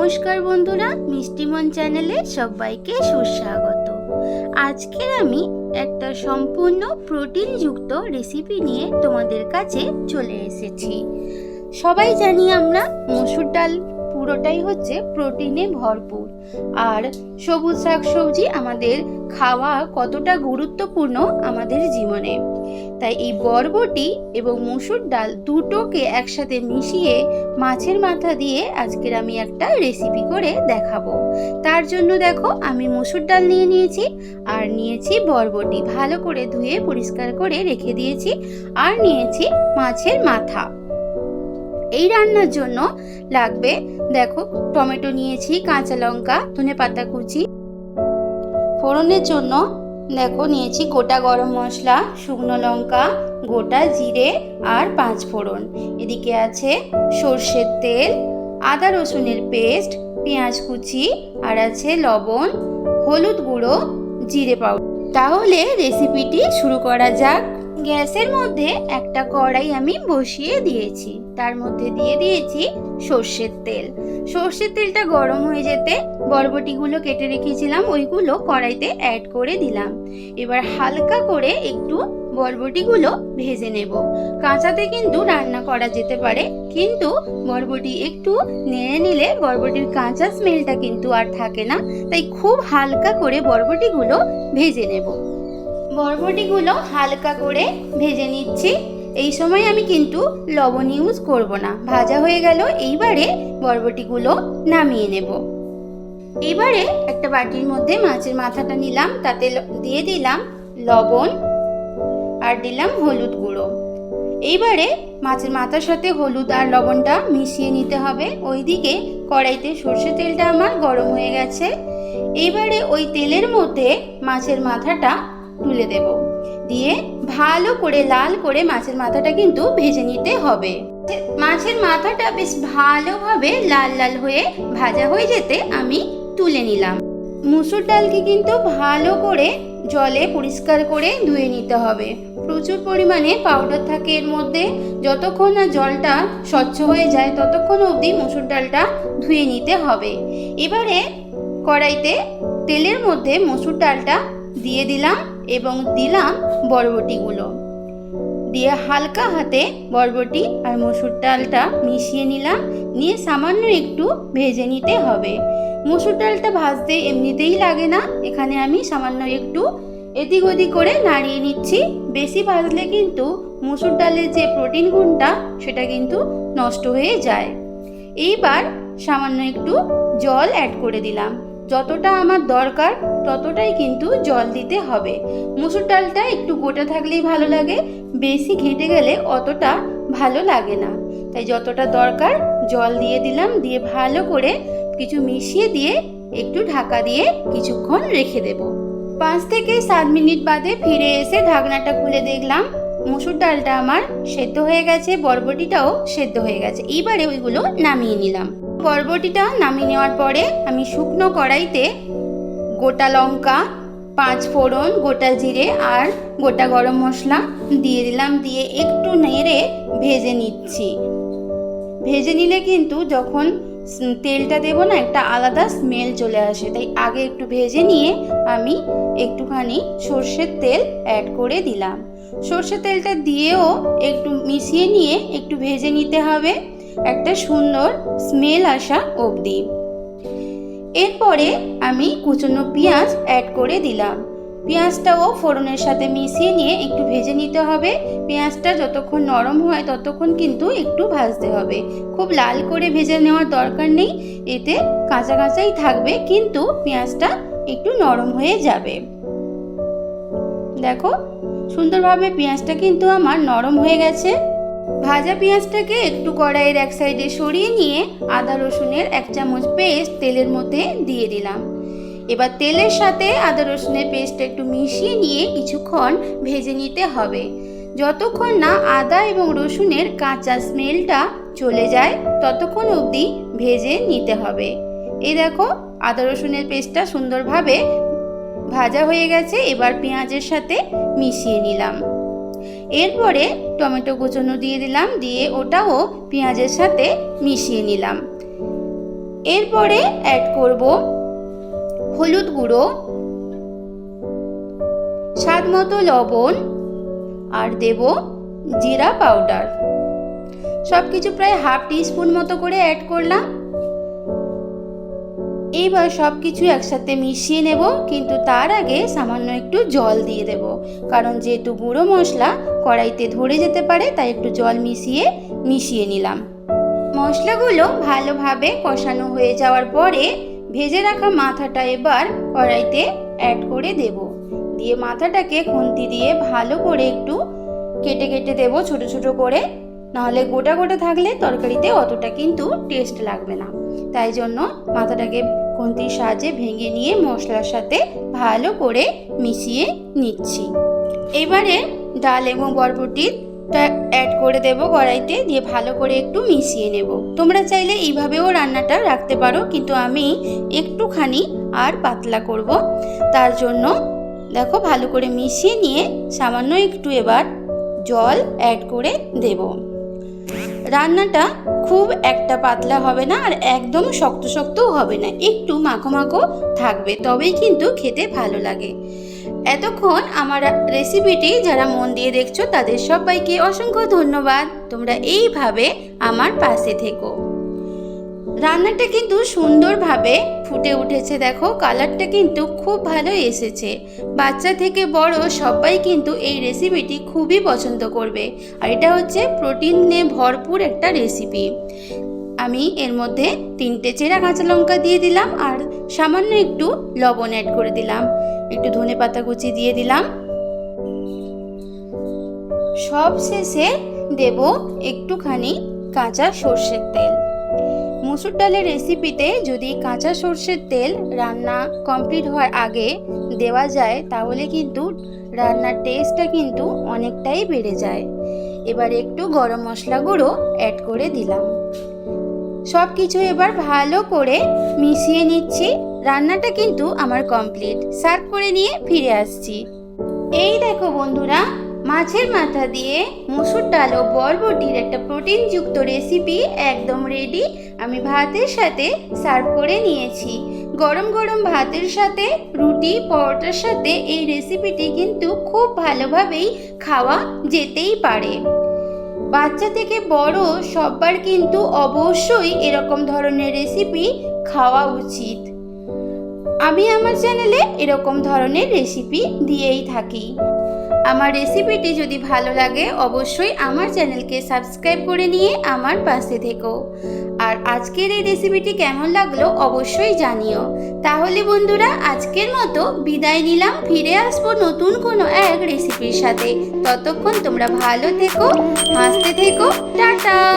নমস্কার বন্ধুরা মিষ্টিমন চ্যানেলে সবাইকে সুস্বাগত। আজকের আমি একটা সম্পূর্ণ প্রোটিনযুক্ত রেসিপি নিয়ে তোমাদের কাছে চলে এসেছি। সবাই জানি আমরা মসুর ডাল পুরোটাই হচ্ছে প্রোটিনে ভরপুর। আর সবুজ শাকসবজি আমাদের খাওয়া কতটা গুরুত্বপূর্ণ আমাদের জীবনে। তাই এই বরবটি এবং মসুর ডাল দুটোকে একসাথে মিশিয়ে মাছের মাথা দিয়ে আজকের আমি একটা রেসিপি করে দেখাবো। তার জন্য দেখো আমি মসুর ডাল নিয়ে নিয়েছি আর নিয়েছি বরবটি। ভালো করে ধুয়ে পরিষ্কার করে রেখে দিয়েছি আর নিয়েছি মাছের মাথা। এই রান্নার জন্য লাগবে দেখো টমেটো নিয়েছি, কাঁচা লঙ্কা ধনে পাতা কুচি। ফোড়নের জন্য দেখো, নিয়েছি গোটা গরম মশলা, শুকনো লঙ্কা, গোটা জিরে আর পাঁচ ফোড়ন। এদিকে আছে সর্ষের তেল, আদা রসুনের পেস্ট, পেঁয়াজ কুচি আর আছে লবণ, হলুদ গুঁড়ো, জিরে পাউডার। তাহলে রেসিপিটি শুরু করা যাক। গ্যাসের মধ্যে একটা কড়াই আমি বসিয়ে দিয়েছি। তার মধ্যে দিয়ে দিয়েছি সর্ষের তেল। সর্ষের তেলটা গরম হয়ে যেতে বরবটিগুলো কেটে রেখেছিলাম, ওইগুলো কড়াইতে অ্যাড করে দিলাম। এবার হালকা করে একটু বরবটিগুলো ভেজে নেব। কাঁচাতে কিন্তু রান্না করা যেতে পারে, কিন্তু বরবটি একটু নেড়ে নিলে বরবটির কাঁচা স্মেলটা কিন্তু আর থাকে না, তাই খুব হালকা করে বরবটিগুলো ভেজে নেব। বরবটিগুলো হালকা করে ভেজে নিচ্ছি। এই সময় আমি কিন্তু লবণ ইউজ করব না। ভাজা হয়ে গেল, এইবারে বরবটিগুলো নামিয়ে নেব। এবারে একটা বাটির মধ্যে মাছের মাথাটা নিলাম, তাতে দিয়ে দিলাম লবণ আর দিলাম হলুদ গুঁড়ো। এইবারে মাছের মাথার সাথে হলুদ আর লবণটা মিশিয়ে নিতে হবে। ওইদিকে কড়াইতে সর্ষে তেলটা আমার গরম হয়ে গেছে। এইবারে ওই তেলের মধ্যে মাছের মাথাটা তুলে দেব। দিয়ে ভালো করে লাল করে মাছের মাথাটা কিন্তু ভেজে নিতে হবে। মাছের মাথাটা বেশ ভালোভাবে লাল লাল হয়ে ভাজা হয়ে যেতে আমি তুলে নিলাম। মুসুর ডালকে কিন্তু ভালো করে জলে পরিষ্কার করে ধুয়ে নিতে হবে। প্রচুর পরিমাণে পাউডার থাকে এর মধ্যে। যতক্ষণ না জলটা স্বচ্ছ হয়ে যায়, ততক্ষণ অবধি মুসুর ডালটা ধুয়ে নিতে হবে। এবারে কড়াইতে তেলের মধ্যে মসুর ডালটা দিয়ে দিলাম। এবং দিলাম বরবটিগুলো। দিয়ে হালকা হাতে বরবটি আর মসুর ডালটা মিশিয়ে নিলাম। নিয়ে সামান্য একটু ভেজে নিতে হবে। মসুর ডালটা ভাজতে এমনিতেই লাগে না। এখানে আমি সামান্য একটু এদিক ওদিক করে নাড়িয়ে নিচ্ছি। বেশি ভাজলে কিন্তু মসুর ডালের যে প্রোটিন গুণটা, সেটা কিন্তু নষ্ট হয়ে যায়। এইবার সামান্য একটু জল অ্যাড করে দিলাম। যতটা আমার দরকার, ততটাই কিন্তু জল দিতে হবে। মুসুর ডালটা একটু গোটা থাকলেই ভালো লাগে, বেশি ঘেঁটে গেলে অতটা ভালো লাগে না। তাই যতটা দরকার, জল দিয়ে দিলাম, দিয়ে ভালো করে কিছু মিশিয়ে দিয়ে একটু ঢাকা দিয়ে কিছুক্ষণ রেখে দেব। পাঁচ থেকে সাত মিনিট বাদে ফিরে এসে ঢাকনাটা খুলে দেখলাম, মসুর ডালটা আমার সেদ্ধ হয়ে গেছে, বরবটিটাও সেদ্ধ হয়ে গেছে। এইবারে ওইগুলো নামিয়ে নিলাম। বরবটিটা নামিয়ে নেওয়ার পরে আমি শুকনো কড়াইতে গোটা লঙ্কা, পাঁচ ফোড়ন, গোটা জিরে আর গোটা গরম মশলা দিয়ে দিলাম, দিয়ে একটু নেড়ে ভেজে নিচ্ছি। ভেজে নিলে কিন্তু যখন তেলটা দেবো না, একটা আলাদা স্মেল চলে আসে। তাই আগে একটু ভেজে নিয়ে আমি একটুখানি সর্ষের তেল অ্যাড করে দিলাম। সর্ষের তেলটা দিয়েও একটু মিশিয়ে নিয়ে একটু ভেজে নিতে হবে। একটা সুন্দর স্মেল আসা অবধি। এরপরে আমি কুচনো পেঁয়াজ অ্যাড করে দিলাম। পেঁয়াজটাও ফোড়নের সাথে মিশিয়ে নিয়ে একটু ভেজে নিতে হবে। পেঁয়াজটা যতক্ষণ নরম হয় ততক্ষণ কিন্তু একটু ভাজতে হবে। খুব লাল করে ভেজে নেওয়ার দরকার নেই, এতে কাঁচা কাঁচাই থাকবে, কিন্তু পেঁয়াজটা একটু নরম হয়ে যাবে। দেখো, সুন্দরভাবে পেঁয়াজটা কিন্তু আমার নরম হয়ে গেছে। ভাজা পেঁয়াজটাকে একটু কড়াইয়ের এক সাইডে সরিয়ে নিয়ে আদা রসুনের এক চামচ পেস্ট তেলের মধ্যে দিয়ে দিলাম। এবার তেলের সাথে আদা রসুনের পেস্টটা একটু মিশিয়ে নিয়ে কিছুক্ষণ ভেজে নিতে হবে। যতক্ষণ না আদা এবং রসুনের কাঁচা স্মেলটা চলে যায়, ততক্ষণ অবধি ভেজে নিতে হবে। এই দেখো, আদা রসুনের পেস্টটা সুন্দরভাবে ভাজা হয়ে গেছে। এবার পেঁয়াজের সাথে মিশিয়ে নিলাম। এরপরে টমেটো কুচনো দিয়ে দিলাম, দিয়ে ওটাও পেঁয়াজের সাথে মিশিয়ে নিলাম। এরপরে অ্যাড করব হলুদ গুঁড়ো, স্বাদ মতো লবণ, আর দেব জিরা পাউডার। সব কিছু প্রায় হাফ টিস্পুন মতো করে অ্যাড করলাম। এইবার সব কিছু একসাথে মিশিয়ে নেব, কিন্তু তার আগে সামান্য একটু জল দিয়ে দেব। কারণ যেহেতু গুঁড়ো মশলা কড়াইতে ধরে যেতে পারে, তাই একটু জল মিশিয়ে মিশিয়ে নিলাম। মশলাগুলো ভালোভাবে কষানো হয়ে যাওয়ার পরে ভেজে রাখা মাথাটা এবার কড়াইতে অ্যাড করে দেব। দিয়ে মাথাটাকে খুন্তি দিয়ে ভালো করে একটু কেটে কেটে দেব ছোট ছোট করে। নাহলে গোটা গোটা থাকলে তরকারিতে অতটা কিন্তু টেস্ট লাগবে না। তাই জন্য মাথাটাকে খুন্তির সাহায্যে ভেঙে নিয়ে মশলার সাথে ভালো করে মিশিয়ে নিচ্ছি। এবারে ডাল এবং বরবটিটা অ্যাড করে দেব কড়াইতে, দিয়ে ভালো করে একটু মিশিয়ে নেব। তোমরা চাইলে এইভাবেও রান্নাটা রাখতে পারো, কিন্তু আমি একটুখানি আর পাতলা করব। তার জন্য দেখো ভালো করে মিশিয়ে নিয়ে সামান্য একটু এবার জল অ্যাড করে দেব। রান্নাটা খুব একটা পাতলা হবে না আর একদম শক্ত শক্তও হবে না, একটু মাখো মাখো থাকবে, তবেই কিন্তু খেতে ভালো লাগে। এতক্ষণ আমার রেসিপিটি যারা মন দিয়ে দেখছ তাদের সবাইকে অসংখ্য ধন্যবাদ। তোমরা এইভাবে আমার পাশে থেকো। রান্নাটা কিন্তু সুন্দরভাবে ফুটে উঠেছে, দেখো। কালারটা কিন্তু খুব ভালো এসেছে। বাচ্চা থেকে বড় সবাই কিন্তু এই রেসিপিটি খুবই পছন্দ করবে। আর এটা হচ্ছে প্রোটিনে ভরপুর একটা রেসিপি। আমি এর মধ্যে তিনটে চেরা কাঁচা লঙ্কা দিয়ে দিলাম আর সামান্য একটু লবণ অ্যাড করে দিলাম। একটু ধনে পাতা কুচি দিয়ে দিলাম। সব শেষে দেব একটুখানি কাঁচা সর্ষের তেল। মুসুর ডালের রেসিপিতে যদি কাঁচা সর্ষের তেল রান্না কমপ্লিট হওয়ার আগে দেওয়া যায়, তাহলে কিন্তু রান্নার টেস্টটা কিন্তু অনেকটাই বেড়ে যায়। এবার একটু গরম মশলা গুঁড়ো অ্যাড করে দিলাম। সব কিছু এবার ভালো করে মিশিয়ে নিচ্ছি। রান্নাটা কিন্তু আমার কমপ্লিট সার্ভ করে নিয়ে ফিরে আসছি। এই দেখো বন্ধুরা মাছের মাথা দিয়ে মুসুর ডাল ও বরবটির একটা প্রোটিনযুক্ত রেসিপি একদম রেডি আমি ভাতের সাথে সার্ভ করে নিয়েছি। গরম গরম ভাতের সাথে, রুটি, পরোটার সাথে এই রেসিপিটি কিন্তু খুব ভালোভাবেই খাওয়া যেতেই পারে। বাচ্চা থেকে বড় সবার কিন্তু অবশ্যই এরকম ধরনের রেসিপি খাওয়া উচিত। আমি আমার চ্যানেলে এরকম ধরনের রেসিপি দিয়েই থাকি। আমার রেসিপিটি যদি ভালো লাগে, অবশ্যই আমার চ্যানেলকে সাবস্ক্রাইব করে নিয়ে আমার পাশে থেকো। আর আজকের এই রেসিপিটি কেমন লাগল, অবশ্যই জানিও। তাহলে বন্ধুরা, আজকের মতো বিদায় নিলাম, ফিরে আসব নতুন কোনো এক রেসিপির সাথে। ততক্ষণ তোমরা ভালো থেকো, হাসতে থেকো, টাটা!